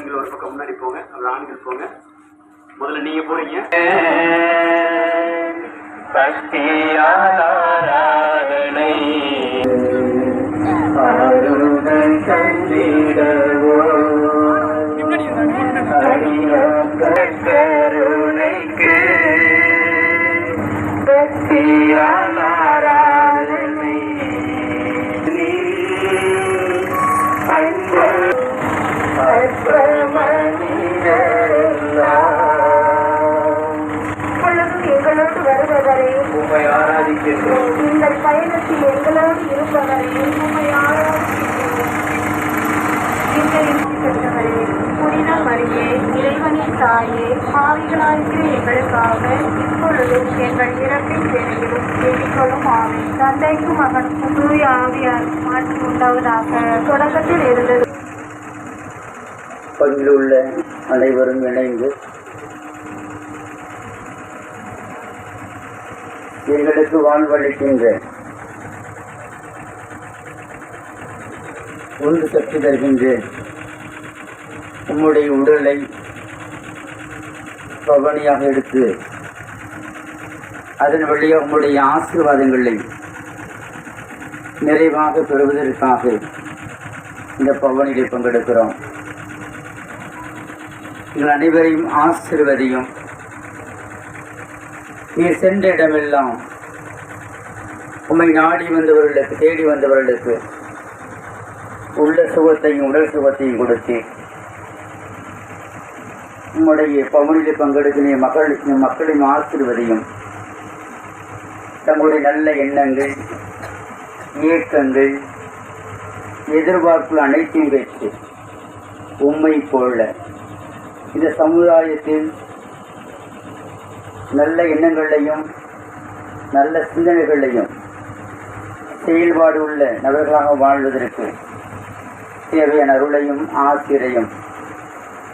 பெண்கள் ஒரு பக்கம் முன்னாடி போங்க. அப்புறம் ஆண்கள் போங்க. முதல்ல நீங்க போறீங்க. பக்தியாராதனை கருணைக்கு. அற்ப மனிதரெல்லாம் இப்பொழுதும் எங்களோடு வருபவரையும் உம்மை ஆராதிக்கின்றோம் எங்கள் பயணத்தில் எங்களோடு இருப்பவரையும் உம்மை ஆராதிக்கின்றோம். எங்களின் பெற்றவரே, இறைவனின் தாயே பாவிகளாகிய எங்களுக்காக இப்பொழுதும் எங்கள் இறப்பின் வேலையிலும் வேண்டிக்கொள்ளும் ஆமை தந்தைக்கும் மகனுக்கும் தூய ஆவியார் மாற்றி உண்டாவதாக தொடக்கத்தில் இருந்தது பங்கில் உள்ள அனைவரும் இணைந்து எங்களுக்கு வாழ்வளிக்கின்ற உந்து சக்தி தருகின்ற உம்முடைய உடலை பவனியாக எடுத்து அதன் வழியாக உங்களுடைய ஆசீர்வாதங்களை நிறைவாக பெறுவதற்காக இந்த பவனிலே பங்கெடுக்கிறோம். நீங்கள் அனைவரையும் ஆசிர்வதியும். நீர் சென்ற இடமெல்லாம் உம்மை நாடி வந்தவர்களுக்கு தேடி வந்தவர்களுக்கு உள்ள சுகத்தையும் உடல் சுகத்தையும் கொடுத்து உம்முடைய பகுதியில் பங்கெடுக்கிற மக்கள் மக்களின் ஆசிர்வதியும் தங்களுடைய நல்ல எண்ணங்கள் இயக்கங்கள் எதிர்பார்ப்புகள் அனைத்தையும் வைத்து உண்மை போல இந்த சமுதாயத்தில் நல்ல எண்ணங்களையும் நல்ல சிந்தனைகளையும் செயல்பாடு உள்ள நபர்களாக வாழ்வதற்கு தேவையான அருளையும் ஆசிரியையும்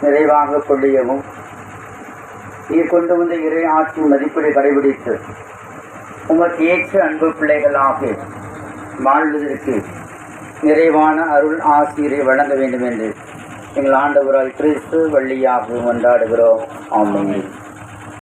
நிறைவாக கொள்ளியவும் இது கொண்டு வந்த இறை ஆட்சி மதிப்பீடு கடைபிடித்து உமக்கு ஏற்ற அன்பு பிள்ளைகளாக வாழ்வதற்கு நிறைவான அருள் ஆசிரியரை வழங்க வேண்டும் என்று எங்கள் ஆண்டவரால் கிறிஸ்து வள்ளியாக கொண்டாடுகிறோம். ஆமாம்